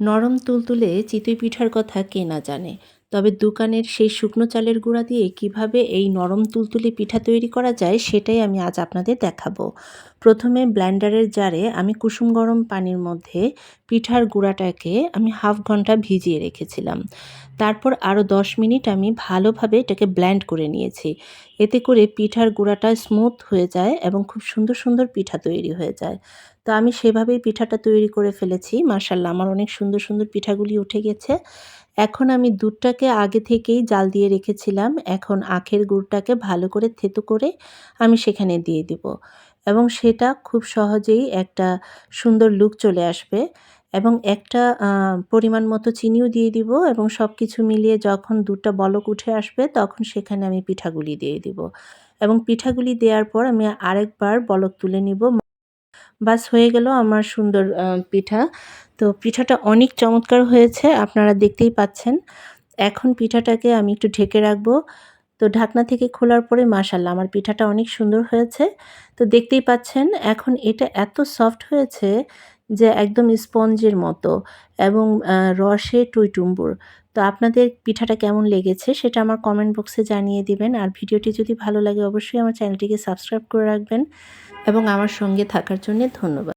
নরম তুলতুলে চিতই পিঠার কথা কে না জানে। তবে দোকানের সেই শুকনো চালের গুঁড়া দিয়ে কীভাবে এই নরম তুলতুলে পিঠা তৈরি করা যায় সেটাই আমি আজ আপনাদের দেখাবো। প্রথমে ব্ল্যান্ডারের জারে আমি কুসুম গরম পানির মধ্যে পিঠার গুঁড়াটাকে আমি হাফ ঘণ্টা ভিজিয়ে রেখেছিলাম। তারপর আরও দশ মিনিট আমি ভালোভাবে এটাকে ব্ল্যান্ড করে নিয়েছি। এতে করে পিঠার গুঁড়াটা স্মুথ হয়ে যায় এবং খুব সুন্দর সুন্দর পিঠা তৈরি হয়ে যায়। তো আমি সেভাবেই পিঠাটা তৈরি করে ফেলেছি। মার্শাল্লাহ আমার অনেক সুন্দর সুন্দর পিঠাগুলি উঠে গেছে। এখন আমি দুধটাকে আগে থেকেই জাল দিয়ে রেখেছিলাম। এখন আখের গুড়টাকে ভালো করে থেতো করে আমি সেখানে দিয়ে দিব। এবং সেটা খুব সহজেই একটা সুন্দর লুক চলে আসবে। এবং একটা পরিমাণ মতো চিনিও দিয়ে দিব এবং সব কিছু মিলিয়ে যখন দুধটা বলক উঠে আসবে তখন সেখানে আমি পিঠাগুলি দিয়ে দিব। এবং পিঠাগুলি দেওয়ার পর আমি আরেকবার বলক তুলে নিব। বাস হয়ে গেল আমার সুন্দর পিঠা। তো পিঠাটা অনেক চমৎকার হয়েছে, আপনারা দেখতেই পাচ্ছেন। এখন পিঠাটাকে আমি একটু ঢেকে রাখব। তো ঢাকনা থেকে খোলার পরে মাশাল্লাহ আমার পিঠাটা অনেক সুন্দর হয়েছে। তো দেখতেই পাচ্ছেন, এখন এটা এত সফট হয়েছে যে একদম স্পঞ্জের মতো এবং রসে টুইটুম্বুর। তো আপনাদের পিঠাটা কেমন লেগেছে সেটা আমার কমেন্ট বক্সে জানিয়ে দিবেন। আর ভিডিওটি যদি ভালো লাগে অবশ্যই আমার চ্যানেলটিকে সাবস্ক্রাইব করে রাখবেন। এবং আমার সঙ্গে থাকার জন্য ধন্যবাদ।